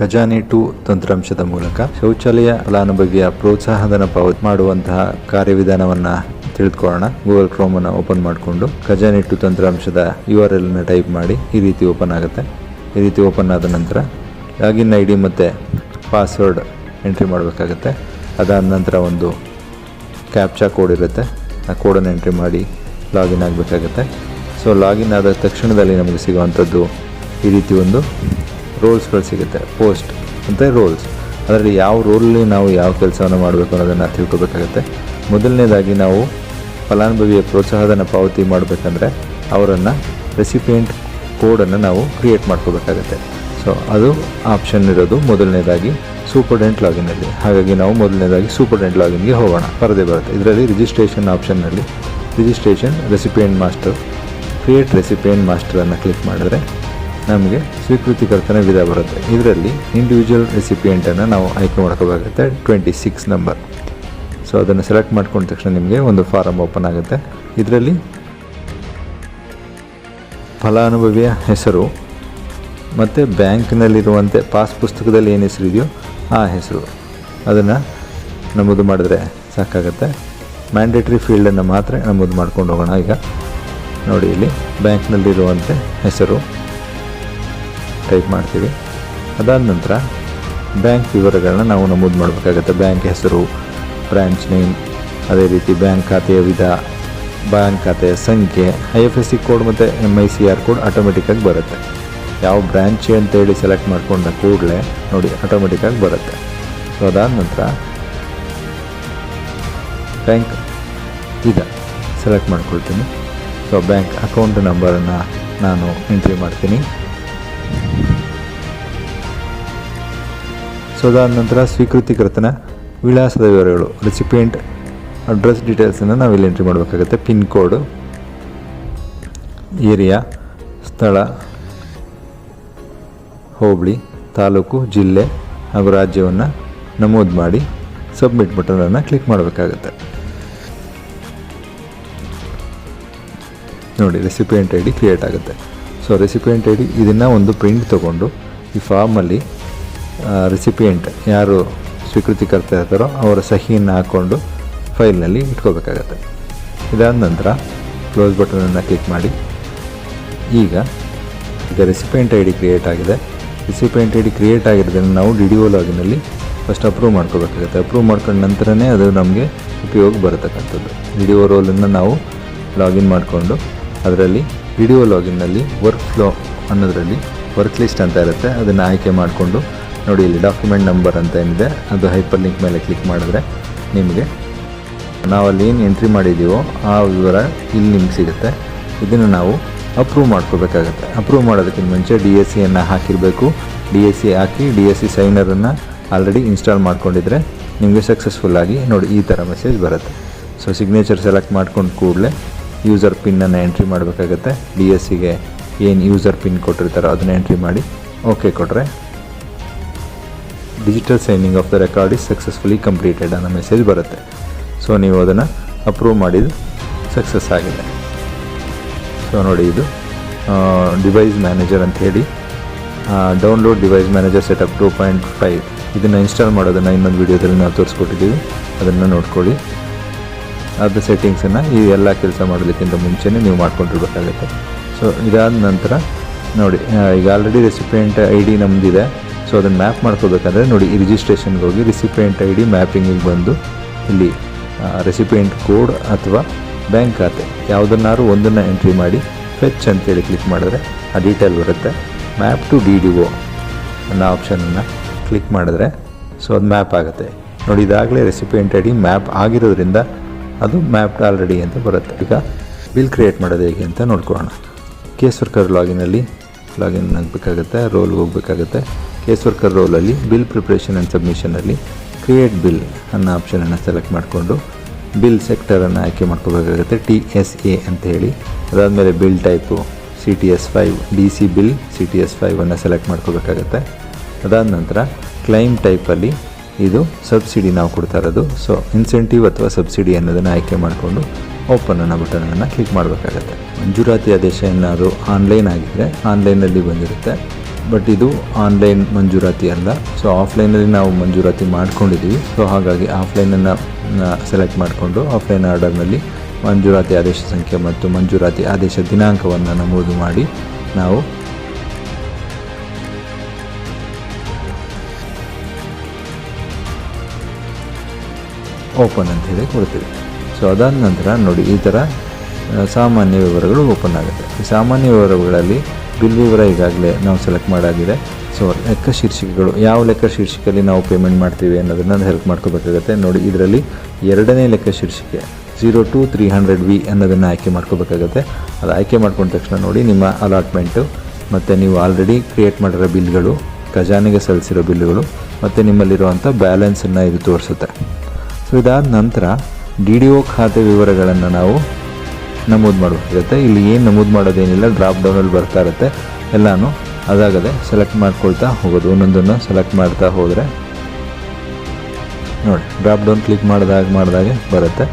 ಖಜಾನೆ ಟು ತಂತ್ರಾಂಶದ ಮೂಲಕ ಶೌಚಾಲಯ ಫಲಾನುಭವಿಯ ಪ್ರೋತ್ಸಾಹಧನ ಪಾವತಿ ಮಾಡುವಂತಹ ಕಾರ್ಯವಿಧಾನವನ್ನ ತಿಳಿದುಕೊಳ್ಳೋಣ. ಗೂಗಲ್ ಕ್ರೋಮ್ ಅನ್ನು ಓಪನ್ ಮಾಡಿಕೊಂಡು ಖಜಾನೆ ಟು ತಂತ್ರಾಂಶದ ಯು ಆರ್ ಎಲ್ ಟೈಪ್ ಮಾಡಿ ಈ ರೀತಿ ಓಪನ್ ಆಗುತ್ತೆ. ಈ ರೀತಿ ಓಪನ್ ಆದ ನಂತರ ಲಾಗಿನ್ ಐ ಡಿ ಮತ್ತು ಪಾಸ್ವರ್ಡ್ ಎಂಟ್ರಿ ಮಾಡಬೇಕಾಗತ್ತೆ. ಅದಾದ ನಂತರ ಒಂದು ಕ್ಯಾಪ್ಚಾ ಕೋಡ್ ಇರುತ್ತೆ. ಆ ಕೋಡನ್ನು ಎಂಟ್ರಿ ಮಾಡಿ ಲಾಗಿನ್ ಆಗಬೇಕಾಗತ್ತೆ. ಸೊ ಲಾಗಿನ್ ಆದ ತಕ್ಷಣದಲ್ಲಿ ನಮಗೆ ಸಿಗುವಂಥದ್ದು ಈ ರೀತಿ ಒಂದು ರೋಲ್ಸ್ಗಳು ಸಿಗುತ್ತೆ, ಪೋಸ್ಟ್ ಮತ್ತು ರೋಲ್ಸ್. ಅದರಲ್ಲಿ ಯಾವ ರೋಲಲ್ಲಿ ನಾವು ಯಾವ ಕೆಲಸವನ್ನು ಮಾಡಬೇಕು ಅನ್ನೋದನ್ನು ತಿಳ್ಕೊಬೇಕಾಗುತ್ತೆ. ಮೊದಲನೇದಾಗಿ ನಾವು ಫಲಾನುಭವಿಯ ಪ್ರೋತ್ಸಾಹಧನ ಪಾವತಿ ಮಾಡಬೇಕಂದ್ರೆ ಅವರನ್ನು ರೆಸಿಪಿಯೆಂಟ್ ಕೋಡನ್ನು ನಾವು ಕ್ರಿಯೇಟ್ ಮಾಡ್ಕೋಬೇಕಾಗತ್ತೆ. ಸೊ, ಅದು ಆಪ್ಷನ್ ಇರೋದು ಮೊದಲನೇದಾಗಿ ಸೂಪರ್ಡೆಂಟ್ ಲಾಗಿನಲ್ಲಿ. ಹಾಗಾಗಿ ನಾವು ಮೊದಲನೇದಾಗಿ ಸೂಪರ್ಡೆಂಟ್ ಲಾಗಿನ್ಗೆ ಹೋಗೋಣ. ಪರದೆ ಬರುತ್ತೆ. ಇದರಲ್ಲಿ registration ಆಪ್ಷನ್ನಲ್ಲಿ registration recipient master, create recipient ಮಾಸ್ಟರನ್ನು click ಮಾಡಿದ್ರೆ ನಮಗೆ ಸ್ವೀಕೃತಿಕರ್ತನ ವಿಧ ಬರುತ್ತೆ. ಇದರಲ್ಲಿ ಇಂಡಿವಿಜುವಲ್ ರೆಸಿಪಿಯೆಂಟನ್ನು ನಾವು ಆಯ್ಕೆ ಮಾಡ್ಕೋಬೇಕಾಗುತ್ತೆ. ಟ್ವೆಂಟಿ ಸಿಕ್ಸ್ ನಂಬರ್ ಸೊ ಅದನ್ನು ಸೆಲೆಕ್ಟ್ ಮಾಡ್ಕೊಂಡ ತಕ್ಷಣ ನಿಮಗೆ ಒಂದು ಫಾರಮ್ ಓಪನ್ ಆಗುತ್ತೆ. ಇದರಲ್ಲಿ ಫಲಾನುಭವಿಯ ಹೆಸರು ಮತ್ತು ಬ್ಯಾಂಕ್ನಲ್ಲಿರುವಂತೆ ಪಾಸ್ ಪುಸ್ತಕದಲ್ಲಿ ಏನು ಹೆಸರು ಇದೆಯೋ ಆ ಹೆಸರು. ಅದನ್ನು ನಮೂದು ಮಾಡಿದ್ರೆ ಸಾಕಾಗುತ್ತೆ. ಮ್ಯಾಂಡೇಟ್ರಿ ಫೀಲ್ಡನ್ನು ಮಾತ್ರ ನಮೂದು ಮಾಡ್ಕೊಂಡು ಹೋಗೋಣ ಈಗ. ನೋಡಿ ಇಲ್ಲಿ ಬ್ಯಾಂಕ್ನಲ್ಲಿರುವಂತೆ ಹೆಸರು. ಟೈಪ್ ಮಾಡ್ತೀವಿ. ಅದಾದ ನಂತರ ಬ್ಯಾಂಕ್ ವಿವರಗಳನ್ನ ನಾವು ನಮೂದು ಮಾಡಬೇಕಾಗತ್ತೆ. ಬ್ಯಾಂಕ್ ಹೆಸರು ಬ್ರ್ಯಾಂಚ್ ನೇಮ್ ಅದೇ ರೀತಿ ಬ್ಯಾಂಕ್ ಖಾತೆಯ ವಿಧ ಬ್ಯಾಂಕ್ ಖಾತೆಯ ಸಂಖ್ಯೆ I F S C code ಮತ್ತು M I C R code ಆಟೋಮೆಟಿಕ್ಕಾಗಿ ಬರುತ್ತೆ. ಯಾವ ಬ್ರ್ಯಾಂಚ್ ಅಂತೇಳಿ ಸೆಲೆಕ್ಟ್ ಮಾಡಿಕೊಂಡ ಕೂಡಲೇ ನೋಡಿ ಆಟೋಮೆಟಿಕ್ಕಾಗಿ ಬರುತ್ತೆ. ಸೊ ಅದಾದ ನಂತರ ಬ್ಯಾಂಕ್ ವಿಧ ಸೆಲೆಕ್ಟ್ ಮಾಡ್ಕೊಳ್ತೀನಿ. ಸೊ ಬ್ಯಾಂಕ್ ಅಕೌಂಟ್ ನಂಬರನ್ನು ನಾನು ಎಂಟ್ರಿ ಮಾಡ್ತೀನಿ. ಸೊ ಅದಾದ ನಂತರ ಸ್ವೀಕೃತಿಕೃತನ ವಿಳಾಸದ ವಿವರಗಳು ರೆಸಿಪಿಯೆಂಟ್ ಅಡ್ರೆಸ್ ಡೀಟೇಲ್ಸನ್ನು ಇಲ್ಲಿ ಎಂಟ್ರಿ ಮಾಡಬೇಕಾಗುತ್ತೆ. ಪಿನ್ ಕೋಡು, ಏರಿಯಾ, ಸ್ಥಳ, ಹೋಬಳಿ, ತಾಲೂಕು, ಜಿಲ್ಲೆ ಹಾಗೂ ರಾಜ್ಯವನ್ನು ನಮೂದು ಮಾಡಿ ಸಬ್ಮಿಟ್ ಬಟನನ್ನು ಕ್ಲಿಕ್ ಮಾಡಬೇಕಾಗುತ್ತೆ. ನೋಡಿ, ರೆಸಿಪಿಯೆಂಟ್ ಐ ಡಿ ಕ್ರಿಯೇಟ್ ಆಗುತ್ತೆ. ಸೊ ರೆಸಿಪಿಯೆಂಟ್ ಐ ಡಿ ಇದನ್ನು ಒಂದು ಪ್ರಿಂಟ್ ತೊಗೊಂಡು ಈ ಫಾರ್ಮಲ್ಲಿ ರೆಸಿಪಿಯೆಂಟ್ ಯಾರು ಸ್ವೀಕೃತಿಕರ್ತ ಇರ್ತಾರೋ ಅವರ ಸಹಿಯನ್ನು ಹಾಕ್ಕೊಂಡು ಫೈಲ್ನಲ್ಲಿ ಇಟ್ಕೋಬೇಕಾಗತ್ತೆ. ಇದಾದ ನಂತರ ಕ್ಲೋಸ್ ಬಟನನ್ನು ಕ್ಲಿಕ್ ಮಾಡಿ. ಈಗ ಈಗ ರೆಸಿಪಿಯೆಂಟ್ ಐ ಡಿ ಕ್ರಿಯೇಟ್ ಆಗಿದೆ. ರೆಸಿಪಿಯೆಂಟ್ ಐ ಡಿ ಕ್ರಿಯೇಟ್ ಆಗಿರೋದನ್ನು ನಾವು ಡಿ ಡಿ ಒ ಲಾಗಿನಲ್ಲಿ ಫಸ್ಟ್ ಅಪ್ರೂವ್ ಮಾಡ್ಕೋಬೇಕಾಗುತ್ತೆ. ಅಪ್ರೂವ್ ಮಾಡ್ಕೊಂಡ ನಂತರನೇ ಅದು ನಮಗೆ ಉಪಯೋಗ ಬರತಕ್ಕಂಥದ್ದು. ಡಿ ಡಿ ಒ ರೋಲನ್ನು ನಾವು ಲಾಗಿನ್ ಮಾಡಿಕೊಂಡು ಅದರಲ್ಲಿ ಡಿ ಡಿ ಒ ಲಾಗಿನ್ನಲ್ಲಿ ವರ್ಕ್ ಫ್ಲೋ ಅನ್ನೋದರಲ್ಲಿ ವರ್ಕ್ ಲಿಸ್ಟ್ ಅಂತ ಇರುತ್ತೆ. ಅದನ್ನು ಆಯ್ಕೆ ಮಾಡಿಕೊಂಡು ನೋಡಿ, ಇಲ್ಲಿ ಡಾಕ್ಯುಮೆಂಟ್ ನಂಬರ್ ಅಂತ ಏನಿದೆ, ಅದು ಹೈಪರ್ ಲಿಂಕ್ ಮೇಲೆ ಕ್ಲಿಕ್ ಮಾಡಿದ್ರೆ ನಿಮಗೆ ನಾವಲ್ಲಿ ಏನು ಎಂಟ್ರಿ ಮಾಡಿದ್ದೀವೋ ಆ ವಿವರ ಇಲ್ಲಿ ನಿಮ್ಗೆ ಸಿಗುತ್ತೆ. ಇದನ್ನು ನಾವು ಅಪ್ರೂವ್ ಮಾಡ್ಕೋಬೇಕಾಗತ್ತೆ. ಅಪ್ರೂವ್ ಮಾಡೋದಕ್ಕಿಂತ ಮುಂಚೆ ಡಿ ಎಸ್ ಸಿಯನ್ನು ಹಾಕಿರಬೇಕು. ಡಿ ಎಸ್ ಸಿ ಹಾಕಿ ಡಿ ಎಸ್ ಸಿ ಸೈನರನ್ನು ಆಲ್ರೆಡಿ ಇನ್ಸ್ಟಾಲ್ ಮಾಡ್ಕೊಂಡಿದ್ರೆ ನಿಮಗೆ ಸಕ್ಸಸ್ಫುಲ್ಲಾಗಿ ನೋಡಿ, ಈ ಥರ ಮೆಸೇಜ್ ಬರುತ್ತೆ. ಸೊ ಸಿಗ್ನೇಚರ್ ಸೆಲೆಕ್ಟ್ ಮಾಡ್ಕೊಂಡು ಕೂಡಲೇ ಯೂಸರ್ ಪಿನ್ನನ್ನು ಎಂಟ್ರಿ ಮಾಡಬೇಕಾಗತ್ತೆ. ಡಿ ಎಸ್ ಸಿಗೆ ಏನು ಯೂಸರ್ ಪಿನ್ ಕೊಟ್ಟಿರ್ತಾರೋ ಅದನ್ನು ಎಂಟ್ರಿ ಮಾಡಿ ಓಕೆ ಕೊಟ್ಟರೆ digital signing of the record is successfully completed ಅನ್ನೋ ಮೆಸೇಜ್ ಬರುತ್ತೆ. ಸೊ ನೀವು ಅದನ್ನು ಅಪ್ರೂವ್ ಮಾಡಿದ್ದು ಸಕ್ಸಸ್ ಆಗಿದೆ. ಸೊ ನೋಡಿ ಇದು ಡಿವೈಸ್ ಮ್ಯಾನೇಜರ್ ಅಂತ ಹೇಳಿ download device manager setup two point five ಇದನ್ನು ಇನ್ಸ್ಟಾಲ್ ಮಾಡೋದನ್ನು ಇನ್ನೊಂದು ವೀಡಿಯೋದಲ್ಲಿ ನಾವು ತೋರಿಸ್ಕೊಟ್ಟಿದ್ದೀವಿ. ಅದನ್ನು ನೋಡ್ಕೊಳ್ಳಿ. ಅದು ಸೆಟ್ಟಿಂಗ್ಸನ್ನು ಈ ಎಲ್ಲ ಕೆಲಸ ಮಾಡೋದಕ್ಕಿಂತ ಮುಂಚೆನೇ ನೀವು ಮಾಡ್ಕೊಂಡಿರ್ಬೇಕಾಗುತ್ತೆ. ಸೊ ಇದಾದ ನಂತರ ನೋಡಿ ಈಗ ಆಲ್ರೆಡಿ ರೆಸಿಪಿಯೆಂಟ್ ಐ ಡಿ ನಮ್ಮದಿದೆ ಸೊ ಅದನ್ನು ಮ್ಯಾಪ್ ಮಾಡ್ಕೋಬೇಕಂದ್ರೆ ನೋಡಿ, ಈ ರಿಜಿಸ್ಟ್ರೇಷನ್ಗೆ ಹೋಗಿ ರಿಸಿಪಿಯೆಂಟ್ ಐ ಡಿ ಮ್ಯಾಪಿಂಗಿಗೆ ಬಂದು ಇಲ್ಲಿ ರೆಸಿಪಿಯೆಂಟ್ ಕೋಡ್ ಅಥವಾ ಬ್ಯಾಂಕ್ ಖಾತೆ ಯಾವುದನ್ನಾರು ಒಂದನ್ನು ಎಂಟ್ರಿ ಮಾಡಿ ಫೆಚ್ ಅಂತೇಳಿ ಕ್ಲಿಕ್ ಮಾಡಿದ್ರೆ ಆ ಡೀಟೇಲ್ ಬರುತ್ತೆ. Map to D D O ಅನ್ನೋ ಆಪ್ಷನನ್ನು ಕ್ಲಿಕ್ ಮಾಡಿದ್ರೆ ಸೊ ಅದು ಮ್ಯಾಪ್ ಆಗುತ್ತೆ. ನೋಡಿ, ಇದಾಗಲೇ ರೆಸಿಪಿಯೆಂಟ್ ಐ ಡಿ ಮ್ಯಾಪ್ ಆಗಿರೋದ್ರಿಂದ ಅದು ಮ್ಯಾಪ್ಡ್ ಆಲ್ರೆಡಿ ಅಂತ ಬರುತ್ತೆ. ಈಗ ಬಿಲ್ ಕ್ರಿಯೇಟ್ ಮಾಡೋದು ಹೇಗೆ ಅಂತ ನೋಡ್ಕೊಳ್ಳೋಣ. ಕೇಸ್ ವರ್ಕರ್ ಲಾಗಿನಲ್ಲಿ ಲಾಗಿನ್ ಆಗಬೇಕಾಗುತ್ತೆ ರೋಲ್ಗೆ ಹೋಗಬೇಕಾಗುತ್ತೆ. ಕೇಸ್ ವರ್ಕರ್ ರೋಲಲ್ಲಿ ಬಿಲ್ ಪ್ರಿಪ್ರೇಷನ್ ಆ್ಯಂಡ್ ಸಬ್ಮಿಷನಲ್ಲಿ ಕ್ರಿಯೇಟ್ ಬಿಲ್ ಅನ್ನೋ ಆಪ್ಷನನ್ನು ಸೆಲೆಕ್ಟ್ ಮಾಡಿಕೊಂಡು ಬಿಲ್ ಸೆಕ್ಟರನ್ನು ಆಯ್ಕೆ ಮಾಡ್ಕೋಬೇಕಾಗುತ್ತೆ ಟಿ ಎಸ್ ಎ ಅಂತ ಹೇಳಿ. ಅದಾದಮೇಲೆ bill type C T S five D C bill C T S ಫೈವನ್ನು select ಮಾಡ್ಕೋಬೇಕಾಗತ್ತೆ. ಅದಾದ ನಂತರ ಕ್ಲೈಮ್ ಟೈಪಲ್ಲಿ ಇದು ಸಬ್ಸಿಡಿ ನಾವು ಕೊಡ್ತಾ ಇರೋದು. ಸೊ ಇನ್ಸೆಂಟಿವ್ ಅಥವಾ ಸಬ್ಸಿಡಿ ಅನ್ನೋದನ್ನು ಆಯ್ಕೆ ಮಾಡಿಕೊಂಡು ಓಪನ್ ಅನ್ನೋ ಬಟನನ್ನು ಕ್ಲಿಕ್ ಮಾಡಬೇಕಾಗತ್ತೆ. ಮಂಜೂರಾತಿ ಆದೇಶ ಏನಾದರೂ ಆನ್ಲೈನ್ ಆಗಿದ್ದರೆ ಆನ್ಲೈನಲ್ಲಿ ಬಂದಿರುತ್ತೆ. ಬಟ್ ಇದು ಆನ್ಲೈನ್ ಮಂಜೂರಾತಿ ಅಲ್ಲ. ಸೊ ಆಫ್ಲೈನಲ್ಲಿ ನಾವು ಮಂಜೂರಾತಿ ಮಾಡ್ಕೊಂಡಿದ್ದೀವಿ ಸೊ ಹಾಗಾಗಿ ಆಫ್ಲೈನನ್ನು ಸೆಲೆಕ್ಟ್ ಮಾಡಿಕೊಂಡು ಆಫ್ಲೈನ್ ಆರ್ಡರ್ನಲ್ಲಿ ಮಂಜೂರಾತಿ ಆದೇಶ ಸಂಖ್ಯೆ ಮತ್ತು ಮಂಜೂರಾತಿ ಆದೇಶ ದಿನಾಂಕವನ್ನು ನಮೂದು ಮಾಡಿ ನಾವು ಓಪನ್ ಅಂತ ಹೇಳಿ ಕೊಡ್ತೀವಿ. ಸೊ ಅದಾದ ನಂತರ ನೋಡಿ ಈ ಥರ ಸಾಮಾನ್ಯ ವಿವರಗಳು ಓಪನ್ ಆಗುತ್ತೆ. ಈ ಸಾಮಾನ್ಯ ವಿವರಗಳಲ್ಲಿ ಬಿಲ್ ವಿವರ ಈಗಾಗಲೇ ನಾವು ಸೆಲೆಕ್ಟ್ ಮಾಡಾಗಿದೆ. ಸೊ ಲೆಕ್ಕ ಶೀರ್ಷಿಕೆಗಳು, ಯಾವ ಲೆಕ್ಕ ಶೀರ್ಷಿಕೆಯಲ್ಲಿ ನಾವು ಪೇಮೆಂಟ್ ಮಾಡ್ತೀವಿ ಅನ್ನೋದನ್ನು ಹೆಲ್ಪ್ ಮಾಡ್ಕೋಬೇಕಾಗುತ್ತೆ. ನೋಡಿ, ಇದರಲ್ಲಿ ಎರಡನೇ ಲೆಕ್ಕ ಶೀರ್ಷಿಕೆ zero two three hundred V ಅನ್ನೋದನ್ನು ಆಯ್ಕೆ ಮಾಡ್ಕೋಬೇಕಾಗುತ್ತೆ. ಅದು ಆಯ್ಕೆ ಮಾಡ್ಕೊಂಡ ತಕ್ಷಣ ನೋಡಿ, ನಿಮ್ಮ ಅಲಾಟ್ಮೆಂಟು ಮತ್ತು ನೀವು ಆಲ್ರೆಡಿ ಕ್ರಿಯೇಟ್ ಮಾಡಿರೋ ಬಿಲ್ಗಳು, ಖಜಾನೆಗೆ ಸಲ್ಲಿಸಿರೋ ಬಿಲ್ಗಳು, ಮತ್ತು ನಿಮ್ಮಲ್ಲಿರುವಂಥ ಬ್ಯಾಲೆನ್ಸನ್ನು ಇದು ತೋರಿಸುತ್ತೆ. ಸೊ ಇದಾದ ನಂತರ ಡಿ ಡಿ ಒ ಖಾತೆ ವಿವರಗಳನ್ನು ನಾವು ನಮೂದು ಮಾಡಬೇಕಾಗುತ್ತೆ ಇಲ್ಲಿ ಏನು ನಮೂದು ಮಾಡೋದೇನಿಲ್ಲ ಡ್ರಾಪ್ ಡೌನಲ್ಲಿ ಬರ್ತಾ ಇರುತ್ತೆ. ಎಲ್ಲನೂ ಅದಾಗದೆ ಸೆಲೆಕ್ಟ್ ಮಾಡ್ಕೊಳ್ತಾ ಹೋಗೋದು. ಒಂದೊಂದನ್ನು ಸೆಲೆಕ್ಟ್ ಮಾಡ್ತಾ ಹೋದರೆ ನೋಡಿ ಡ್ರಾಪ್ ಡೌನ್ ಕ್ಲಿಕ್ ಮಾಡಿದಾಗ, ಮಾಡಿದಾಗೆ ಬರುತ್ತೆ.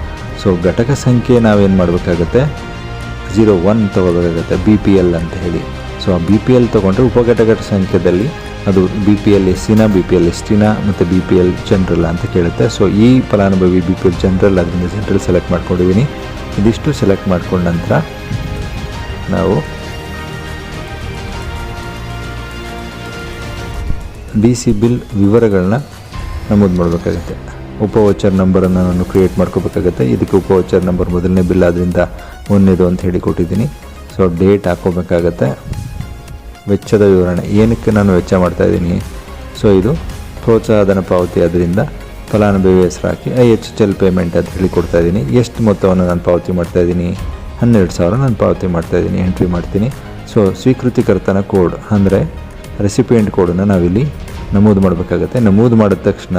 ಸೊ ಘಟಕ ಸಂಖ್ಯೆ ನಾವೇನು ಮಾಡಬೇಕಾಗುತ್ತೆ? ಜೀರೋ ಒನ್ ತೊಗೋಬೇಕಾಗುತ್ತೆ ಬಿ ಪಿ ಎಲ್ ಅಂತ ಹೇಳಿ. ಸೊ ಆ ಬಿ ಪಿ ಎಲ್ ತೊಗೊಂಡ್ರೆ ಉಪಘಟಕ ಸಂಖ್ಯೆದಲ್ಲಿ ಅದು ಬಿ ಪಿ ಎಲ್ ಎಸ್ಸಿನ ಬಿ ಪಿ ಎಲ್ ಎಸ್ಟಿನ ಮತ್ತು ಬಿ ಪಿ ಎಲ್ ಜನರಲ್ ಅಂತ ಕೇಳುತ್ತೆ. ಸೊ ಈ ಫಲಾನುಭವಿ ಬಿ ಪಿ ಎಲ್ ಜನರಲ್ ಅದರಿಂದ ಜನರಲ್ ಸೆಲೆಕ್ಟ್ ಮಾಡ್ಕೊಂಡಿದ್ದೀನಿ. ಇದಿಷ್ಟು ಸೆಲೆಕ್ಟ್ ಮಾಡ್ಕೊಂಡ ನಂತರ ನಾವು ಡಿ ಸಿ ಬಿಲ್ ವಿವರಗಳನ್ನ ನಮೂದು ಮಾಡಬೇಕಾಗುತ್ತೆ. ಉಪವಚರ್ ನಂಬರನ್ನು ನಾನು ಕ್ರಿಯೇಟ್ ಮಾಡ್ಕೋಬೇಕಾಗುತ್ತೆ. ಇದಕ್ಕೆ ಉಪವಚರ್ ನಂಬರ್ ಮೊದಲನೇ ಬಿಲ್ ಆದ್ದರಿಂದ ಒಂದೇದು ಅಂತ ಹೇಳಿ ಕೊಟ್ಟಿದ್ದೀನಿ. ಸೊ ಡೇಟ್ ಹಾಕ್ಕೋಬೇಕಾಗತ್ತೆ. ವೆಚ್ಚದ ವಿವರಣೆ. ಏನಕ್ಕೆ ನಾನು ವೆಚ್ಚ ಮಾಡ್ತಾ ಇದ್ದೀನಿ? ಸೊ ಇದು ಪ್ರೋತ್ಸಾಹಧನ ಪಾವತಿ ಅದರಿಂದ ಫಲಾನುಭವಿ ಹೆಸರು ಹಾಕಿ ಐ ಎಚ್ ಎಲ್ ಪೇಮೆಂಟ್ ಅಂತ ಹೇಳಿ ಕೊಡ್ತಾ ಇದ್ದೀನಿ. ಎಷ್ಟು ಮೊತ್ತವನ್ನು ನಾನು ಪಾವತಿ ಮಾಡ್ತಾ ಇದ್ದೀನಿ? ಹನ್ನೆರಡು ಸಾವಿರ ನಾನು ಪಾವತಿ ಮಾಡ್ತಾ ಇದ್ದೀನಿ ಎಂಟ್ರಿ ಮಾಡ್ತೀನಿ. ಸೊ ಸ್ವೀಕೃತಿಕರ್ತನ ಕೋಡ್, ಅಂದರೆ ರೆಸಿಪಿಯೆಂಟ್ ಕೋಡನ್ನು ನಾವಿಲ್ಲಿ ನಮೂದು ಮಾಡಬೇಕಾಗತ್ತೆ. ನಮೂದು ಮಾಡಿದ ತಕ್ಷಣ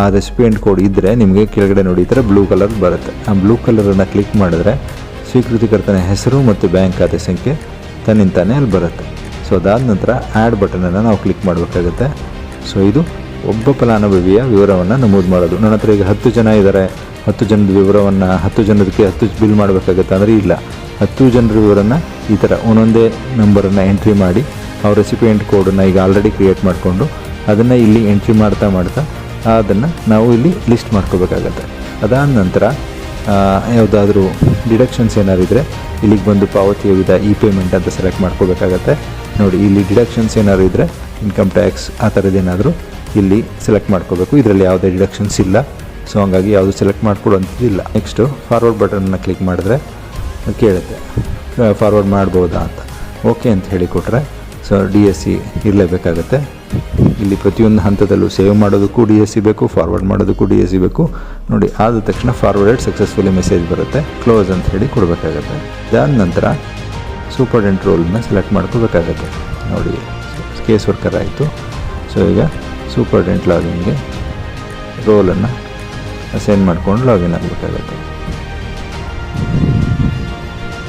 ಆ ರೆಸಿಪಿಯೆಂಟ್ ಕೋಡ್ ಇದ್ದರೆ ನಿಮಗೆ ಕೆಳಗಡೆ ನೋಡಿ ಥರ ಬ್ಲೂ ಕಲರ್ ಬರುತ್ತೆ. ಆ ಬ್ಲೂ ಕಲರನ್ನು ಕ್ಲಿಕ್ ಮಾಡಿದ್ರೆ ಸ್ವೀಕೃತಿಕರ್ತನ ಹೆಸರು ಮತ್ತು ಬ್ಯಾಂಕ್ ಖಾತೆ ಸಂಖ್ಯೆ ತನ್ನಿಂತಾನೆ ಅಲ್ಲಿ ಬರುತ್ತೆ. ಸೊ ಅದಾದ ನಂತರ ಆ್ಯಡ್ ಬಟನನ್ನು ನಾವು ಕ್ಲಿಕ್ ಮಾಡಬೇಕಾಗುತ್ತೆ. ಸೊ ಇದು ಒಬ್ಬ ಫಲಾನುಭವಿಯ ವಿವರವನ್ನು ನಮೂದು ಮಾಡೋದು. ನನ್ನ ಹತ್ರ ಈಗ ಹತ್ತು ಜನ ಇದ್ದಾರೆ ಹತ್ತು ಜನದ ವಿವರವನ್ನು, ಹತ್ತು ಜನದಕ್ಕೆ ಹತ್ತು ಬಿಲ್ ಮಾಡಬೇಕಾಗುತ್ತೆ ಅಂದರೆ ಇಲ್ಲ. ಹತ್ತು ಜನರ ವಿವರನ್ನು ಈ ಥರ ಒಂದೊಂದೇ ನಂಬರನ್ನು ಎಂಟ್ರಿ ಮಾಡಿ ಅವ್ರ ರೆಸಿಪಿಯೆಂಟ್ ಕೋಡನ್ನು ಈಗ ಆಲ್ರೆಡಿ ಕ್ರಿಯೇಟ್ ಮಾಡಿಕೊಂಡು, ಅದನ್ನು ಇಲ್ಲಿ ಎಂಟ್ರಿ ಮಾಡ್ತಾ ಮಾಡ್ತಾ, ಅದನ್ನು ನಾವು ಇಲ್ಲಿ ಲಿಸ್ಟ್ ಮಾಡ್ಕೋಬೇಕಾಗತ್ತೆ. ಅದಾದ ನಂತರ ಯಾವುದಾದ್ರೂ ಡಿಡಕ್ಷನ್ಸ್ ಏನಾದ್ರು ಇದ್ದರೆ ಇಲ್ಲಿಗೆ ಬಂದು ಪಾವತಿಯ ವಿಧ ಇ ಪೇಮೆಂಟ್ ಅಂತ ಸೆಲೆಕ್ಟ್ ಮಾಡ್ಕೋಬೇಕಾಗತ್ತೆ. ನೋಡಿ, ಇಲ್ಲಿ ಡಿಡಕ್ಷನ್ಸ್ ಏನಾದ್ರು ಇದ್ದರೆ ಇನ್ಕಮ್ ಟ್ಯಾಕ್ಸ್ ಆ ಥರದ್ದೇನಾದರೂ ಇಲ್ಲಿ ಸೆಲೆಕ್ಟ್ ಮಾಡ್ಕೋಬೇಕು. ಇದರಲ್ಲಿ ಯಾವುದೇ ಡಿಡಕ್ಷನ್ಸ್ ಇಲ್ಲ. ಸೊ ಹಂಗಾಗಿ ಯಾವುದು ಸೆಲೆಕ್ಟ್ ಮಾಡ್ಕೊಡೋಂಥದ್ದಿಲ್ಲ ನೆಕ್ಸ್ಟು ಫಾರ್ವರ್ಡ್ ಬಟನ್ನ ಕ್ಲಿಕ್ ಮಾಡಿದ್ರೆ ಕೇಳುತ್ತೆ. ಫಾರ್ವರ್ಡ್ ಮಾಡ್ಬೋದಾ ಅಂತ. ಓಕೆ ಅಂತ ಹೇಳಿ ಕೊಟ್ಟರೆ ಸೊ ಡಿ ಎಸ್ ಸಿ ಇರಲೇಬೇಕಾಗತ್ತೆ ಇಲ್ಲಿ ಪ್ರತಿಯೊಂದು ಹಂತದಲ್ಲೂ ಸೇವ್ ಮಾಡೋದಕ್ಕೂ ಡಿ ಎಸ್ ಸಿ ಬೇಕು ಫಾರ್ವರ್ಡ್ ಮಾಡೋದಕ್ಕೂ ಡಿ ಎಸ್ ಸಿ ಬೇಕು. ನೋಡಿ, ಆದ ತಕ್ಷಣ ಫಾರ್ವರ್ಡೆಡ್ ಸಕ್ಸಸ್ಫುಲಿ ಮೆಸೇಜ್ ಬರುತ್ತೆ. ಕ್ಲೋಸ್ ಅಂತ ಹೇಳಿ ಕೊಡಬೇಕಾಗತ್ತೆ. ಇದಾದ ನಂತರ ಸೂಪರ್ಡೆಂಟ್ ರೋಲನ್ನ ಸೆಲೆಕ್ಟ್ ಮಾಡ್ಕೋಬೇಕಾಗತ್ತೆ. ನೋಡಿ, ಕೇಸ್ ವರ್ಕರ್ ಆಯಿತು. ಸೊ ಈಗ ಸೂಪರ್ಡೆಂಟ್ ಲಾಗಿನ್ಗೆ ರೋಲನ್ನು ಅಸೈನ್ ಮಾಡ್ಕೊಂಡು ಲಾಗಿನ್ ಆಗಬೇಕಾಗತ್ತೆ.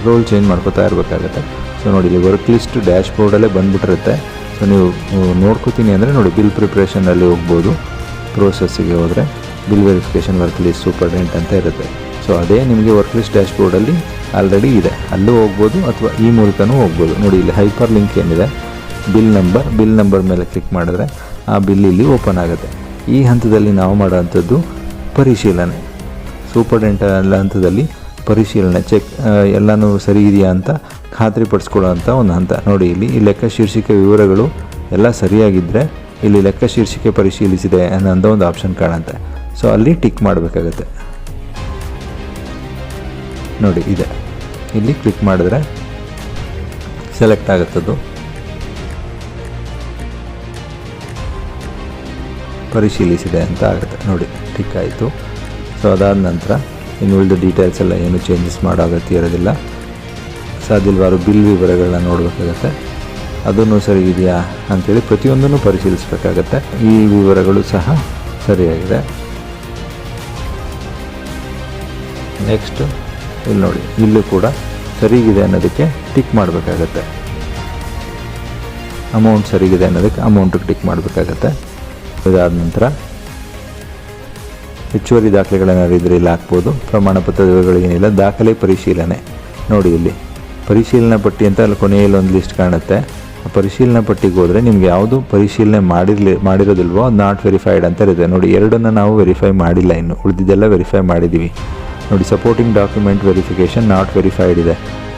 ರೋಲ್ ಚೇಂಜ್ ಮಾಡ್ಕೋತಾ ಇರಬೇಕಾಗತ್ತೆ. ಸೊ ನೋಡಿ, ಇಲ್ಲಿ ವರ್ಕ್ ಲಿಸ್ಟ್ ಡ್ಯಾಶ್ ಬೋರ್ಡಲ್ಲೇ ಬಂದುಬಿಟ್ಟಿರುತ್ತೆ. ಸೊ ನೀವು ನೋಡ್ಕೋತೀನಿ ಅಂದರೆ ನೋಡಿ ಬಿಲ್ ಪ್ರಿಪ್ರೇಷನಲ್ಲಿ ಹೋಗ್ಬೋದು. ಪ್ರೋಸೆಸ್ಸಿಗೆ ಹೋದರೆ bill verification work list superintendent ಅಂತ ಇರುತ್ತೆ. ಸೊ ಅದೇ ನಿಮಗೆ ವರ್ಕ್ ಲಿಸ್ಟ್ ಡ್ಯಾಶ್ ಬೋರ್ಡಲ್ಲಿ ಆಲ್ರೆಡಿ ಇದೆ. ಅಲ್ಲೂ ಹೋಗ್ಬೋದು ಅಥವಾ ಈ ಮೂಲಕನೂ ಹೋಗ್ಬೋದು. ನೋಡಿ, ಇಲ್ಲಿ ಹೈಪರ್ ಲಿಂಕ್ ಏನಿದೆ? ಬಿಲ್ ನಂಬರ್ ಬಿಲ್ ನಂಬರ್ ಮೇಲೆ ಕ್ಲಿಕ್ ಮಾಡಿದ್ರೆ ಆ ಬಿಲ್ ಇಲ್ಲಿ ಓಪನ್ ಆಗುತ್ತೆ. ಈ ಹಂತದಲ್ಲಿ ನಾವು ಮಾಡೋವಂಥದ್ದು ಪರಿಶೀಲನೆ. ಸೂಪರ್ಡೆಂಟ್ ಎಲ್ಲ ಹಂತದಲ್ಲಿ ಪರಿಶೀಲನೆ. ಚೆಕ್ ಎಲ್ಲನೂ ಸರಿ ಇದೆಯಾ ಅಂತ ಖಾತ್ರಿಪಡಿಸ್ಕೊಳ್ಳೋವಂಥ ಒಂದು ಹಂತ. ನೋಡಿ, ಇಲ್ಲಿ ಈ ಲೆಕ್ಕ ಶೀರ್ಷಿಕೆ ವಿವರಗಳು ಎಲ್ಲ ಸರಿಯಾಗಿದ್ದರೆ ಇಲ್ಲಿ ಲೆಕ್ಕ ಶೀರ್ಷಿಕೆ ಪರಿಶೀಲಿಸಿದೆ ಅನ್ನೋ ಒಂದು ಆಪ್ಷನ್ ಕಾಣುತ್ತೆ. ಸೊ ಅಲ್ಲಿ ಟಿಕ್ ಮಾಡಬೇಕಾಗತ್ತೆ. ನೋಡಿ, ಇದೆ. ಇಲ್ಲಿ ಕ್ಲಿಕ್ ಮಾಡಿದ್ರೆ ಸೆಲೆಕ್ಟ್ ಆಗುತ್ತದು. ಪರಿಶೀಲಿಸಿದೆ ಅಂತ ಆಗುತ್ತೆ. ನೋಡಿ ಟಿಕ್ ಆಯಿತು. ಸೊ ಅದಾದ ನಂತರ ಇನ್ನು ಉಳಿದ ಡೀಟೇಲ್ಸ್ ಎಲ್ಲ ಏನು ಚೇಂಜಸ್ ಮಾಡೋ ಅಗತ್ಯ ಇರೋದಿಲ್ಲ. ಸಾಧ್ಯವಾರು ಬಿಲ್ ವಿವರಗಳನ್ನ ನೋಡಬೇಕಾಗತ್ತೆ. ಅದನ್ನು ಸರಿ ಇದೆಯಾ ಅಂಥೇಳಿ ಪ್ರತಿಯೊಂದನ್ನು ಪರಿಶೀಲಿಸಬೇಕಾಗತ್ತೆ. ಈ ವಿವರಗಳು ಸಹ ಸರಿಯಾಗಿದೆ. ನೆಕ್ಸ್ಟ್ ಇಲ್ಲಿ ನೋಡಿ, ಇಲ್ಲೂ ಕೂಡ ಸರಿಗಿದೆ ಅನ್ನೋದಕ್ಕೆ ಟಿಕ್ ಮಾಡಬೇಕಾಗತ್ತೆ. ಅಮೌಂಟ್ ಸರಿಗಿದೆ ಅನ್ನೋದಕ್ಕೆ ಅಮೌಂಟಿಗೆ ಟಿಕ್ ಮಾಡಬೇಕಾಗತ್ತೆ. ಇದಾದ ನಂತರ ಹೆಚ್ಚುವರಿ ದಾಖಲೆಗಳೇನಾದ್ರು ಇದ್ರೆ ಇಲ್ಲಿ ಹಾಕ್ಬೋದು. ಪ್ರಮಾಣ ಪತ್ರಗಳೇನಿಲ್ಲ ದಾಖಲೆ ಪರಿಶೀಲನೆ. ನೋಡಿ ಇಲ್ಲಿ, ಪರಿಶೀಲನಾ ಪಟ್ಟಿ ಅಂತ ಅಲ್ಲಿ ಕೊನೆಯಲ್ಲಿ ಒಂದು ಲಿಸ್ಟ್ ಕಾಣುತ್ತೆ. ಪರಿಶೀಲನಾ ಪಟ್ಟಿಗೆ ಹೋದರೆ ನಿಮ್ಗೆ ಯಾವುದು ಪರಿಶೀಲನೆ ಮಾಡಿರಲಿ, ಮಾಡಿರೋದಿಲ್ವೋ ಅದು ನಾಟ್ ವೆರಿಫೈಡ್ ಅಂತ ಇರುತ್ತೆ. ನೋಡಿ, ಎರಡನ್ನು ನಾವು ವೆರಿಫೈ ಮಾಡಿಲ್ಲ ಇನ್ನು. ಉಳಿದಿದ್ದೆಲ್ಲ ವೆರಿಫೈ ಮಾಡಿದ್ದೀವಿ ನೋಡಿ supporting document verification not verified ಇದೆ.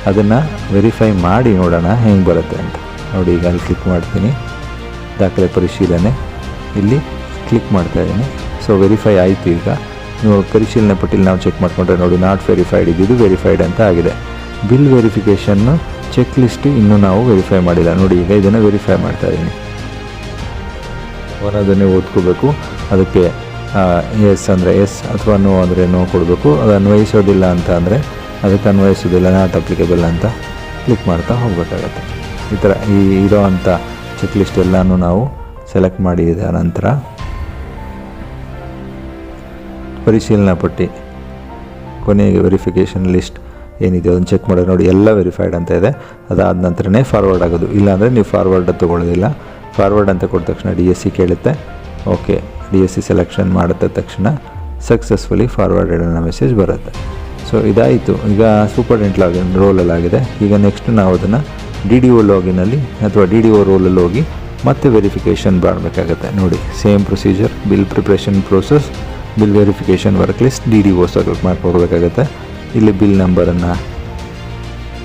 ಅದನ್ನು ವೆರಿಫೈ ಮಾಡಿ ನೋಡೋಣ ಹೆಂಗೆ ಬರುತ್ತೆ ಅಂತ. ನೋಡಿ, ಈಗ ಅಲ್ಲಿ ಕ್ಲಿಕ್ ಮಾಡ್ತೀನಿ. ದಾಖಲೆ ಪರಿಶೀಲನೆ. ಇಲ್ಲಿ ಕ್ಲಿಕ್ ಮಾಡ್ತಾ ಇದ್ದೀನಿ. ಸೊ ವೆರಿಫೈ ಆಯಿತು ಈಗ. ನೀವು ಪರಿಶೀಲನೆ ಪಟ್ಟಿಲಿ ನಾವು ಚೆಕ್ ಮಾಡಿಕೊಂಡ್ರೆ ನೋಡಿ ನಾಟ್ ವೆರಿಫೈಡ್ ಇದ್ದಿದ್ದು ವೆರಿಫೈಡ್ ಅಂತ ಆಗಿದೆ. ಬಿಲ್ ವೆರಿಫಿಕೇಷನ್ನು ಚೆಕ್ ಲಿಸ್ಟ್ ಇನ್ನೂ ನಾವು ವೆರಿಫೈ ಮಾಡಿಲ್ಲ. ನೋಡಿ, ಈಗ ಇದನ್ನು ವೆರಿಫೈ ಮಾಡ್ತಾ ಇದ್ದೀನಿ. ಅದನ್ನೇ ಓದ್ಕೋಬೇಕು. ಅದಕ್ಕೆ ಎಸ್ ಅಂದರೆ ಎಸ್ ಅಥವಾ ನೋ ಅಂದರೆ ನೋ ಕೊಡಬೇಕು. ಅದು ಅನ್ವಯಿಸೋದಿಲ್ಲ ಅಂತ ಅಂದರೆ ಅದಕ್ಕೆ ಅನ್ವಯಿಸೋದಿಲ್ಲ ನಾಟ್ ಅಪ್ಲಿಕೇಬಲ್ ಅಂತ ಕ್ಲಿಕ್ ಮಾಡ್ತಾ ಹೋಗಬೇಕಾಗತ್ತೆ. ಈ ಥರ ಈ ಇರೋ ಅಂಥ ಚೆಕ್ ಲಿಸ್ಟ್ ಎಲ್ಲನೂ ನಾವು ಸೆಲೆಕ್ಟ್ ಮಾಡಿದ ನಂತರ ಪರಿಶೀಲನಾ ಪಟ್ಟಿ, ಕೊನೆಗೆ ವೆರಿಫಿಕೇಷನ್ ಲಿಸ್ಟ್ ಏನಿದೆ ಅದನ್ನು ಚೆಕ್ ಮಾಡೋದು ನೋಡಿ, ಎಲ್ಲ ವೆರಿಫೈಡ್ ಅಂತ ಇದೆ. ಅದಾದ ನಂತರನೇ ಫಾರ್ವರ್ಡ್ ಆಗೋದು. ಇಲ್ಲಾಂದರೆ ನೀವು ಫಾರ್ವರ್ಡ್ ತೊಗೊಳ್ಳೋದಿಲ್ಲ. ಫಾರ್ವರ್ಡ್ ಅಂತ ಕೊಟ್ಟ ತಕ್ಷಣ ಡಿ ಎಸ್ ಸಿ ಕೇಳುತ್ತೆ. Okay D S C selection ಮಾಡಿದ ತಕ್ಷಣ ಸಕ್ಸಸ್ಫುಲಿ ಫಾರ್ವರ್ಡೆಡ್ ಅನ್ನೋ ಮೆಸೇಜ್ ಬರುತ್ತೆ. ಸೊ ಇದಾಯಿತು. ಈಗ ಸೂಪರ್ಡೆಂಟ್ ಲಾಗಿನ್ ರೋಲಲ್ಲಿ ಆಗಿದೆ. ಈಗ ನೆಕ್ಸ್ಟ್ ನಾವು ಅದನ್ನು ಡಿ ಡಿ ಒ ಲಾಗಿನಲ್ಲಿ ಅಥವಾ ಡಿ ಡಿ ಒ ರೋಲಲ್ಲಿ ಹೋಗಿ ಮತ್ತೆ ವೆರಿಫಿಕೇಷನ್ ಮಾಡಬೇಕಾಗತ್ತೆ. ನೋಡಿ same procedure bill preparation process bill verification work list D D O select ಮಾಡ್ಕೊಡ್ಬೇಕಾಗತ್ತೆ ಇಲ್ಲಿ ಬಿಲ್ ನಂಬರನ್ನು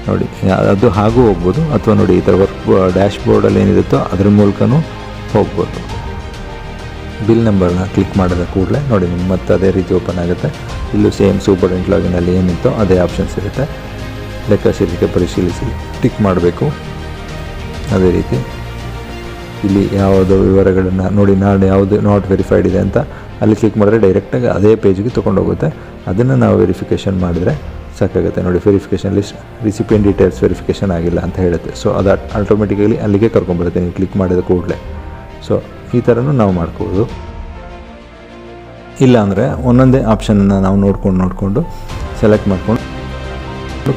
ನೋಡಿ, ಅದು ಹಾಗೂ ಹೋಗ್ಬೋದು. ಅಥವಾ ನೋಡಿ, ಈ ಥರ ವರ್ಕ್ ಡ್ಯಾಶ್ ಬೋರ್ಡಲ್ಲಿ ಏನಿರುತ್ತೋ ಅದ್ರ ಮೂಲಕನೂ ಹೋಗ್ಬೋದು. ಬಿಲ್ ನಂಬರ್ನ ಕ್ಲಿಕ್ ಮಾಡಿದ ಕೂಡಲೇ ನೋಡಿ ನಿಮ್ಮ ಮತ್ತೆ ಅದೇ ರೀತಿ ಓಪನ್ ಆಗುತ್ತೆ. ಇಲ್ಲೂ ಸೇಮ್ ಸೂಪರ್ಡೆಂಟ್ ಲಾಗಿನಲ್ಲಿ ಏನಿತ್ತೋ ಅದೇ ಆಪ್ಷನ್ಸ್ ಇರುತ್ತೆ ಲೆಕ್ಕಶೀಲಿಕೆ ಪರಿಶೀಲಿಸಿ, ಟಿಕ್ ಮಾಡಬೇಕು. ಅದೇ ರೀತಿ ಇಲ್ಲಿ ಯಾವುದೋ ವಿವರಗಳನ್ನು ನೋಡಿ ನಾನು ಯಾವುದು ನಾಟ್ ವೆರಿಫೈಡ್ ಇದೆ ಅಂತ ಅಲ್ಲಿ ಕ್ಲಿಕ್ ಮಾಡಿದ್ರೆ ಡೈರೆಕ್ಟಾಗಿ ಅದೇ ಪೇಜ್ಗೆ ತೊಗೊಂಡೋಗುತ್ತೆ. ಅದನ್ನು ನಾವು ವೆರಿಫಿಕೇಷನ್ ಮಾಡಿದರೆ ಸಾಕಾಗುತ್ತೆ. ನೋಡಿ verification list recipient details verification ಆಗಿಲ್ಲ ಅಂತ ಹೇಳುತ್ತೆ. ಸೊ ಅದು ಆಟೋಮೆಟಿಕಲಿ ಅಲ್ಲಿಗೆ ಕರ್ಕೊಂಬರುತ್ತೆ ನೀವು ಕ್ಲಿಕ್ ಮಾಡಿದ ಕೂಡಲೇ. ಸೊ ಈ ಥರನೂ ನಾವು ಮಾಡ್ಕೋಬೋದು. ಇಲ್ಲಾಂದರೆ ಒಂದೊಂದೇ ಆಪ್ಷನನ್ನು ನಾವು ನೋಡ್ಕೊಂಡು ನೋಡಿಕೊಂಡು ಸೆಲೆಕ್ಟ್ ಮಾಡ್ಕೊಂಡು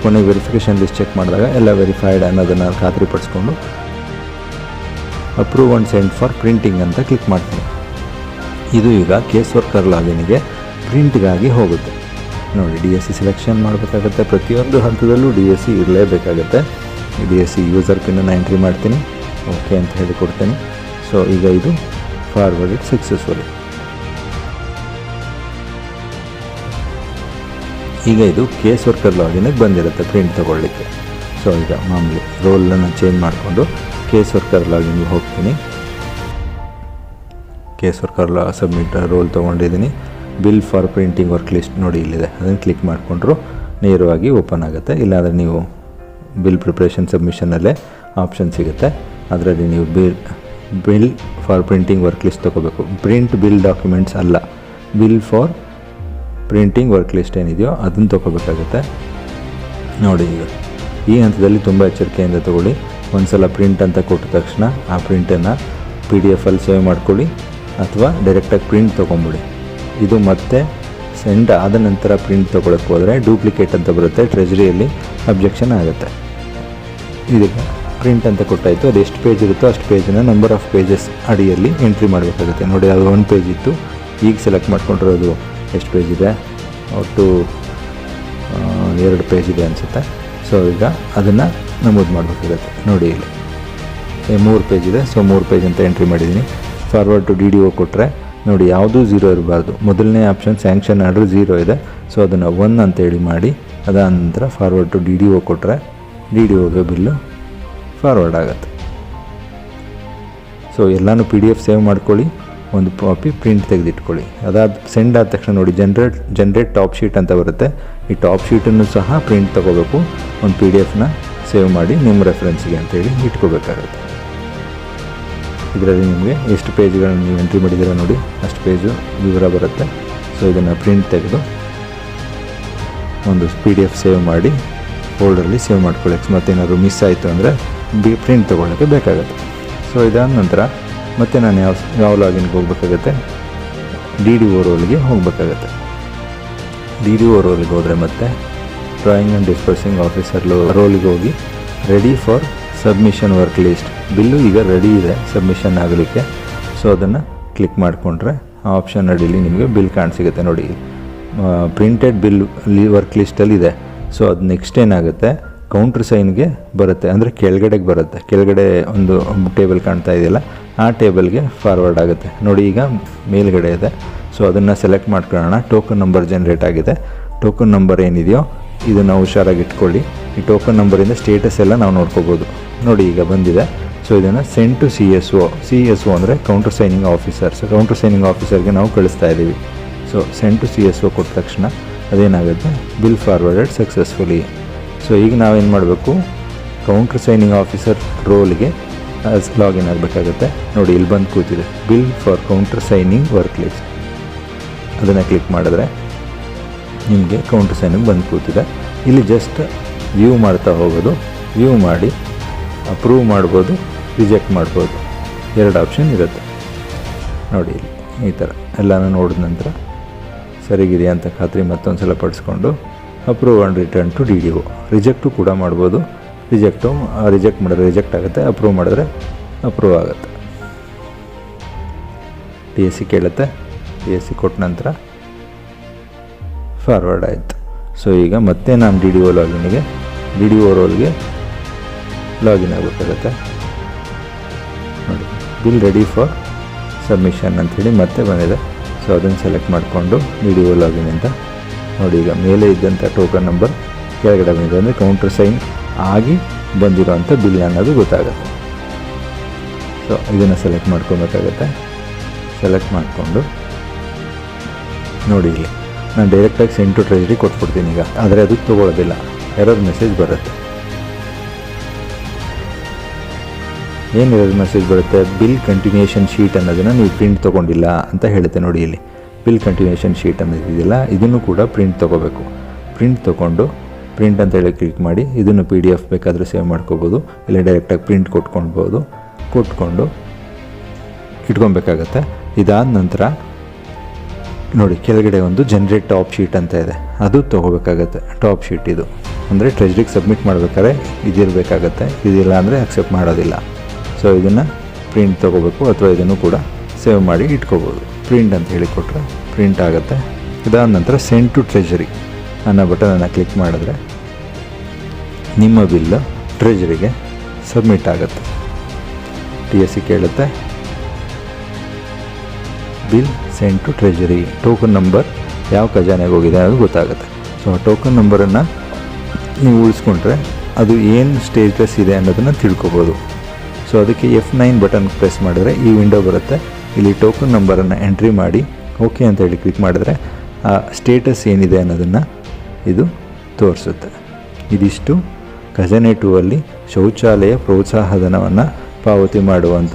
ಕೊನೆಗೆ ವೆರಿಫಿಕೇಷನ್ ಲಿಸ್ಟ್ ಚೆಕ್ ಮಾಡಿದಾಗ ಎಲ್ಲ ವೆರಿಫೈಡ್ ಅನ್ನೋದನ್ನು ಖಾತ್ರಿಪಡಿಸ್ಕೊಂಡು approve and send for printing ಅಂತ ಕ್ಲಿಕ್ ಮಾಡ್ತೀನಿ ಇದು ಈಗ ಕೇಸ್ ವರ್ಕರ್ ಲಾಗಿನ್ಗೆ ಪ್ರಿಂಟ್ಗಾಗಿ ಹೋಗುತ್ತೆ. ನೋಡಿ ಡಿ ಎಸ್ ಸಿ ಸೆಲೆಕ್ಷನ್ ಮಾಡಬೇಕಾಗತ್ತೆ. ಪ್ರತಿಯೊಂದು ಹಂತದಲ್ಲೂ ಡಿ ಎಸ್ ಸಿ ಇರಲೇಬೇಕಾಗತ್ತೆ. ಡಿ ಎಸ್ ಸಿ ಯೂಸರ್ ಪಿನ್ನನ್ನು ಎಂಟ್ರಿ ಮಾಡ್ತೀನಿ. ಓಕೆ ಅಂತ ಹೇಳಿ ಕೊಡ್ತೀನಿ ಸೊ, ಈಗ ಇದು ಫಾರ್ವರ್ಡ್ ಸಕ್ಸಸ್ಫುಲಿ ಈಗ ಇದು ಕೇಸ್ ವರ್ಕರ್ ಬಂದಿರುತ್ತೆ ಪ್ರಿಂಟ್ ತೊಗೊಳ್ಳಿಕ್ಕೆ. ಸೊ ಈಗ ಮಾಮೂಲಿ ರೋಲನ್ನು ಚೇಂಜ್ ಮಾಡಿಕೊಂಡು ಕೇಸ್ ವರ್ಕರ್ ಲಾಗಿನ್ಗೆ ಹೋಗ್ತೀನಿ. ಕೇಸ್ ವರ್ಕರ್ ಲಾ ಸಬ್ಮಿಟ್ ರೋಲ್ ತೊಗೊಂಡಿದ್ದೀನಿ. Bill for printing work list ನೋಡಿ ಇಲ್ಲಿದೆ. ಅದನ್ನು ಕ್ಲಿಕ್ ಮಾಡಿಕೊಂಡ್ರು ನೇರವಾಗಿ ಓಪನ್ ಆಗುತ್ತೆ. ಇಲ್ಲಾಂದರೆ ನೀವು ಬಿಲ್ ಪ್ರಿಪ್ರೇಷನ್ ಸಬ್ಮಿಷನಲ್ಲೇ ಆಪ್ಷನ್ ಸಿಗುತ್ತೆ. ಅದರಲ್ಲಿ ನೀವು bill bill for printing work list ತೊಗೋಬೇಕು. ಪ್ರಿಂಟ್ ಬಿಲ್ ಡಾಕ್ಯುಮೆಂಟ್ಸ್ ಅಲ್ಲ. Bill for printing work list ಏನಿದೆಯೋ ಅದನ್ನು ತೊಗೋಬೇಕಾಗುತ್ತೆ. ನೋಡಿ ಈಗ, ಈ ಹಂತದಲ್ಲಿ ತುಂಬ ಎಚ್ಚರಿಕೆಯಿಂದ ತಗೊಳ್ಳಿ. ಒಂದು ಸಲ ಪ್ರಿಂಟ್ ಅಂತ ಕೊಟ್ಟ ತಕ್ಷಣ ಆ ಪ್ರಿಂಟನ್ನು ಪಿ ಡಿ ಎಫಲ್ಲಿ ಸೇವ್ ಮಾಡ್ಕೊಳ್ಳಿ ಅಥವಾ ಡೈರೆಕ್ಟಾಗಿ ಪ್ರಿಂಟ್ ತೊಗೊಂಬಿಡಿ. ಇದು ಮತ್ತೆ ಸೆಂಡ್ ಆದ ನಂತರ ಪ್ರಿಂಟ್ ತೊಗೊಳಕ್ಕೆ ಹೋದರೆ ಡೂಪ್ಲಿಕೇಟ್ ಅಂತ ಬರುತ್ತೆ ಟ್ರೆಜರಿಯಲ್ಲಿ ಅಬ್ಜೆಕ್ಷನ್ ಆಗುತ್ತೆ. ಇದಕ್ಕೆ ಪ್ರಿಂಟ್ ಅಂತ ಕೊಟ್ಟಾಯಿತು. ಅದು ಎಷ್ಟು ಪೇಜ್ ಇರುತ್ತೋ ಅಷ್ಟು ಪೇಜನ್ನು ನಂಬರ್ ಆಫ್ ಪೇಜಸ್ ಅಡಿಯಲ್ಲಿ ಎಂಟ್ರಿ ಮಾಡಬೇಕಾಗುತ್ತೆ. ನೋಡಿ, ಅದು ಒಂದು ಪೇಜ್ ಇತ್ತು. ಈಗ ಸೆಲೆಕ್ಟ್ ಮಾಡ್ಕೊಂಡಿರೋದು ಎಷ್ಟು ಪೇಜ್ ಇದೆ? ಒಟ್ಟು ಎರಡು ಪೇಜ್ ಇದೆ ಅನಿಸುತ್ತೆ? ಸೊ ಈಗ ಅದನ್ನು ನಮೂದು ಮಾಡಬೇಕಾಗುತ್ತೆ. ನೋಡಿ ಇಲ್ಲಿ. ಮೂರು ಪೇಜ್ ಇದೆ. ಸೊ ಮೂರು ಪೇಜ್ ಅಂತ ಎಂಟ್ರಿ ಮಾಡಿದ್ದೀನಿ. Forward to D D O ಕೊಟ್ಟರೆ ನೋಡಿ, ಯಾವುದೂ ಝೀರೋ ಇರಬಾರ್ದು. ಮೊದಲನೇ ಆಪ್ಷನ್ ಸ್ಯಾಂಕ್ಷನ್ ಆರ್ಡ್ರ್ ಝೀರೋ ಇದೆ. ಸೊ ಅದನ್ನು ಒನ್ ಅಂತೇಳಿ ಮಾಡಿ ಅದಾದ ನಂತರ forward to D D O ಕೊಟ್ಟರೆ ಡಿ ಡಿ ಒಗೆ ಬಿಲ್ಲು ಫಾರ್ವರ್ಡ್ ಆಗುತ್ತೆ. ಸೊ ಎಲ್ಲನೂ ಪಿ ಡಿ ಎಫ್ ಸೇವ್ ಮಾಡ್ಕೊಳ್ಳಿ, ಒಂದು ಕಾಪಿ ಪ್ರಿಂಟ್ ತೆಗೆದಿಟ್ಕೊಳ್ಳಿ. ಅದಾದ ಸೆಂಡ್ ಆದ ತಕ್ಷಣ ನೋಡಿ ಜನ್ರೇಟ್ ಜನ್ರೇಟ್ ಟಾಪ್ ಶೀಟ್ ಅಂತ ಬರುತ್ತೆ. ಈ ಟಾಪ್ ಶೀಟನ್ನು ಸಹ ಪ್ರಿಂಟ್ ತೊಗೋಬೇಕು. ಒಂದು ಪಿ ಡಿ ಎಫ್ನ ಸೇವ್ ಮಾಡಿ, ನಿಮ್ಮ ರೆಫರೆನ್ಸ್ಗೆ ಅಂತೇಳಿ ಇಟ್ಕೋಬೇಕಾಗುತ್ತೆ. ಇದರಲ್ಲಿ ನಿಮಗೆ ಎಷ್ಟು ಪೇಜ್ಗಳನ್ನು ನೀವು ಎಂಟ್ರಿ ಮಾಡಿದ್ದೀರಾ ನೋಡಿ, ಅಷ್ಟು ಪೇಜು ವಿವರ ಬರುತ್ತೆ. ಸೊ ಇದನ್ನು ಪ್ರಿಂಟ್ ತೆಗೆದು, ಒಂದು ಪಿ ಡಿ ಎಫ್ ಸೇವ್ ಮಾಡಿ ಫೋಲ್ಡರಲ್ಲಿ ಸೇವ್ ಮಾಡ್ಕೊಳ್ಳಿ. ಅಕಸ್ಮಾತ್ ಏನಾದ್ರು ಮಿಸ್ ಆಯಿತು ಅಂದರೆ ಬಿ ಪ್ರಿಂಟ್ ತೊಗೊಳ್ಳೋಕ್ಕೆ ಬೇಕಾಗುತ್ತೆ. ಸೊ ಇದಾದ ನಂತರ ಮತ್ತೆ ನಾನು ಯಾವ ಯಾವ ಲಾಗಿನ್ಗೆ ಹೋಗಬೇಕಾಗತ್ತೆ? ಡಿ ಡಿ ಓ ರೋಲ್ಗೆ ಹೋಗಬೇಕಾಗತ್ತೆ. ಡಿ ಡಿ ಓ ರೋಲ್ಗೆ ಹೋದರೆ ಮತ್ತೆ ಡ್ರಾಯಿಂಗ್ ಆ್ಯಂಡ್ ಡಿಸ್ಪರ್ಸಿಂಗ್ ಆಫೀಸರ್ ರೋಲ್ಗೆ ಹೋಗಿ ready for submission work list bill ಈಗ ರೆಡಿ ಇದೆ ಸಬ್ಮಿಷನ್ ಆಗಲಿಕ್ಕೆ. ಸೊ ಅದನ್ನು ಕ್ಲಿಕ್ ಮಾಡಿಕೊಂಡ್ರೆ ಆ ಆಪ್ಷನ್ ಅಡಿಯಲ್ಲಿ ನಿಮಗೆ ಬಿಲ್ ಕಾಣಿಸಿಗುತ್ತೆ ನೋಡಿ. ಪ್ರಿಂಟೆಡ್ ಬಿಲ್ ವರ್ಕ್ ಲಿಸ್ಟಲ್ಲಿ ಇದೆ. ಸೊ ಅದು ನೆಕ್ಸ್ಟ್ ಏನಾಗುತ್ತೆ? ಕೌಂಟ್ರ್ ಸೈನ್ಗೆ ಬರುತ್ತೆ, ಅಂದರೆ ಕೆಳಗಡೆಗೆ ಬರುತ್ತೆ. ಕೆಳಗಡೆ ಒಂದು ಟೇಬಲ್ ಕಾಣ್ತಾ ಇದೆಯಲ್ಲ, ಆ ಟೇಬಲ್ಗೆ ಫಾರ್ವರ್ಡ್ ಆಗುತ್ತೆ. ನೋಡಿ ಈಗ ಮೇಲ್ಗಡೆ ಇದೆ. ಸೊ ಅದನ್ನು ಸೆಲೆಕ್ಟ್ ಮಾಡ್ಕೊಳ್ಳೋಣ. ಟೋಕನ್ ನಂಬರ್ ಜನ್ರೇಟ್ ಆಗಿದೆ. ಟೋಕನ್ ನಂಬರ್ ಏನಿದೆಯೋ, ಇದನ್ನು ಹುಷಾರಾಗಿ ಇಟ್ಕೊಳ್ಳಿ. ಈ ಟೋಕನ್ ನಂಬರಿಂದ ಸ್ಟೇಟಸ್ ಎಲ್ಲ ನಾವು ನೋಡ್ಕೋಬೋದು. ನೋಡಿ, ಈಗ ಬಂದಿದೆ. ಸೊ ಇದನ್ನು send to C S O C S O ಅಂದರೆ counter signing officer so counter signing ಆಫೀಸರ್ಗೆ ನಾವು ಕಳಿಸ್ತಾ ಇದ್ದೀವಿ so send to C S O ಕೊಟ್ಟ ತಕ್ಷಣ ಅದೇನಾಗುತ್ತೆ? ಬಿಲ್ ಫಾರ್ವರ್ಡೆಡ್ ಸಕ್ಸಸ್ಫುಲಿ ಸೊ ಈಗ ನಾವೇನು ಮಾಡಬೇಕು? ಕೌಂಟ್ರ್ ಸೈನಿಂಗ್ ಆಫೀಸರ್ ರೋಲ್ಗೆ ಲಾಗಿನ್ ಆಗಬೇಕಾಗುತ್ತೆ. ನೋಡಿ, ಇಲ್ಲಿ ಬಂದು ಕೂತಿದೆ. Bill for counter signing work list ಅದನ್ನು ಕ್ಲಿಕ್ ಮಾಡಿದ್ರೆ, ನಿಮಗೆ ಕೌಂಟರ್ ಸೈನಿಂಗ್ ಬಂದು ಕೂತಿದೆ. ಇಲ್ಲಿ ಜಸ್ಟ್ ವ್ಯೂ ಮಾಡ್ತಾ ಹೋಗೋದು. ವ್ಯೂ ಮಾಡಿ ಅಪ್ರೂವ್ ಮಾಡ್ಬೋದು ರಿಜೆಕ್ಟ್ ಮಾಡ್ಬೋದು. ಎರಡು ಆಪ್ಷನ್ ಇರುತ್ತೆ. ನೋಡಿ ಇಲ್ಲಿ ಈ ಥರ ಎಲ್ಲನೂ ನೋಡಿದ ನಂತರ, ಸರಿಗಿದೆಯಾ ಅಂತ ಖಾತ್ರಿ ಮತ್ತೊಂದು ಸಲ ಪಡಿಸ್ಕೊಂಡು. Approve and return to D D O reject ಕೂಡ ಮಾಡ್ಬೋದು. ರಿಜೆಕ್ಟು ರಿಜೆಕ್ಟ್ ಮಾಡಿದ್ರೆ ರಿಜೆಕ್ಟ್ ಆಗುತ್ತೆ. ಅಪ್ರೂವ್ ಮಾಡಿದ್ರೆ ಅಪ್ರೂವ್ ಆಗುತ್ತೆ. ಡಿ ಎಸ್ ಸಿ ಕೇಳುತ್ತೆ. ಡಿ ಎಸ್ ಸಿ ಕೊಟ್ಟ ನಂತರ ಫಾರ್ವರ್ಡ್ ಆಯಿತು. ಸೊ ಈಗ ಮತ್ತೆ ನಾನು ಡಿ ಡಿ ಒ ಲಾಗಿನ್ಗೆ ಡಿ ಡಿ ಒ ರೋಲ್ಗೆ ಲಾಗಿನ್ ಆಗಬೇಕಾಗತ್ತೆ ನೋಡಿ ಬಿಲ್ ರೆಡಿ ಫಾರ್ ಸಬ್ಮಿಷನ್ ಅಂಥೇಳಿ ಮತ್ತೆ ಬಂದಿದೆ. ಸೊ ಅದನ್ನು ಸೆಲೆಕ್ಟ್ ಮಾಡಿಕೊಂಡು ಡಿ ಡಿ ಒ ಲಾಗಿನ್ ಅಂತ ನೋಡಿ ಈಗ ಮೇಲೆ ಇದ್ದಂಥ ಟೋಕನ್ ನಂಬರ್ ಕೆಳಗಡೆ ಬಂದಿದೆ ಅಂದರೆ ಕೌಂಟರ್ ಸೈನ್ ಆಗಿ ಬಂದಿರೋಂಥ ಬಿಲ್ ಅನ್ನೋದು ಗೊತ್ತಾಗುತ್ತೆ. ಸೊ ಇದನ್ನು ಸೆಲೆಕ್ಟ್ ಮಾಡ್ಕೊಬೇಕಾಗತ್ತೆ. ಸೆಲೆಕ್ಟ್ ಮಾಡಿಕೊಂಡು ನೋಡಿ ಇಲ್ಲಿ. ನಾನು ಡೈರೆಕ್ಟಾಗಿ ಸೆಂಡ್ ಟು ಟ್ರೆಜರಿ ಕೊಟ್ಬಿಡ್ತೀನಿ ಈಗ. ಆದರೆ ಅದು ತೊಗೊಳ್ಳೋದಿಲ್ಲ. ಎರರ್ ಮೆಸೇಜ್ ಬರುತ್ತೆ. ಏನು ಎರರ್ ಮೆಸೇಜ್ ಬರುತ್ತೆ? ಬಿಲ್ ಕಂಟಿನ್ಯೂಷನ್ ಶೀಟ್ ಅನ್ನೋದನ್ನು ನೀವು ಪ್ರಿಂಟ್ ತೊಗೊಂಡಿಲ್ಲ ಅಂತ ಹೇಳುತ್ತೆ ನೋಡಿ ಇಲ್ಲಿ. ಬಿಲ್ ಕಂಟಿನ್ಯೂಷನ್ ಶೀಟ್ ಅನ್ನೋದು ಇದೆಯಲ್ಲ, ಇದನ್ನು ಕೂಡ ಪ್ರಿಂಟ್ ತೊಗೋಬೇಕು. ಪ್ರಿಂಟ್ ತೊಗೊಂಡು ಪ್ರಿಂಟ್ ಅಂತ ಹೇಳಿ ಕ್ಲಿಕ್ ಮಾಡಿ, ಇದನ್ನು ಪಿ ಡಿ ಎಫ್ ಬೇಕಾದರೆ ಸೇವ್ ಮಾಡ್ಕೋಬೋದು, ಇಲ್ಲ ಡೈರೆಕ್ಟಾಗಿ ಪ್ರಿಂಟ್ ಕೊಟ್ಕೊಳ್ಬೋದು, ಕೊಟ್ಕೊಂಡು ಇಟ್ಕೊಬೇಕಾಗತ್ತೆ ಇದಾದ ನಂತರ ನೋಡಿ, ಕೆಳಗಡೆ ಒಂದು ಜನ್ರೇಟ್ ಟಾಪ್ ಶೀಟ್ ಅಂತ ಇದೆ. ಅದು ತೊಗೋಬೇಕಾಗತ್ತೆ ಟಾಪ್ ಶೀಟ್ ಇದು. ಅಂದರೆ ಟ್ರೆಜರಿಗೆ ಸಬ್ಮಿಟ್ ಮಾಡಬೇಕಾದ್ರೆ ಇದಿರಬೇಕಾಗತ್ತೆ, ಇದಿಲ್ಲ ಅಂದರೆ ಅಕ್ಸೆಪ್ಟ್ ಮಾಡೋದಿಲ್ಲ. ಸೊ ಇದನ್ನು ಪ್ರಿಂಟ್ ತೊಗೋಬೇಕು, ಅಥವಾ ಇದನ್ನು ಕೂಡ ಸೇವ್ ಮಾಡಿ ಇಟ್ಕೋಬೋದು. ಪ್ರಿಂಟ್ ಅಂತ ಹೇಳಿ ಕೊಟ್ಟರೆ ಪ್ರಿಂಟ್ ಆಗುತ್ತೆ. ಇದಾದ ನಂತರ ಸೆಂಡ್ ಟು ಟ್ರೆಜರಿ ಅನ್ನೋ ಬಟನನ್ನು ಕ್ಲಿಕ್ ಮಾಡಿದ್ರೆ ನಿಮ್ಮ ಬಿಲ್ ಟ್ರೆಜರಿಗೆ ಸಬ್ಮಿಟ್ ಆಗುತ್ತೆ. ಟಿ ಎಸ್ ಸಿ ಕೇಳುತ್ತೆ. Bill send to treasury token number ಯಾವ ಖಜಾನೆಗೆ ಹೋಗಿದೆ ಅನ್ನೋದು ಗೊತ್ತಾಗುತ್ತೆ. ಸೊ ಆ ಟೋಕನ್ ನಂಬರನ್ನು ನೀವು ಉಳಿಸ್ಕೊಂಡ್ರೆ ಅದು ಏನು ಸ್ಟೇಟಸ್ ಇದೆ ಅನ್ನೋದನ್ನು ತಿಳ್ಕೊಬೋದು. ಸೊ ಅದಕ್ಕೆ ಎಫ್ ನೈನ್ ಬಟನ್ ಪ್ರೆಸ್ ಮಾಡಿದ್ರೆ ಈ ವಿಂಡೋ ಬರುತ್ತೆ. ಇಲ್ಲಿ ಟೋಕನ್ ನಂಬರನ್ನು ಎಂಟ್ರಿ ಮಾಡಿ ಓಕೆ ಅಂತ ಹೇಳಿ ಕ್ಲಿಕ್ ಮಾಡಿದ್ರೆ, ಆ ಸ್ಟೇಟಸ್ ಏನಿದೆ ಅನ್ನೋದನ್ನು ಇದು ತೋರಿಸುತ್ತೆ. ಇದಿಷ್ಟು ಖಜಾನೆ ಟೂ ಅಲ್ಲಿ ಶೌಚಾಲಯ ಪ್ರೋತ್ಸಾಹಧನವನ್ನು ಪಾವತಿ ಮಾಡುವಂಥ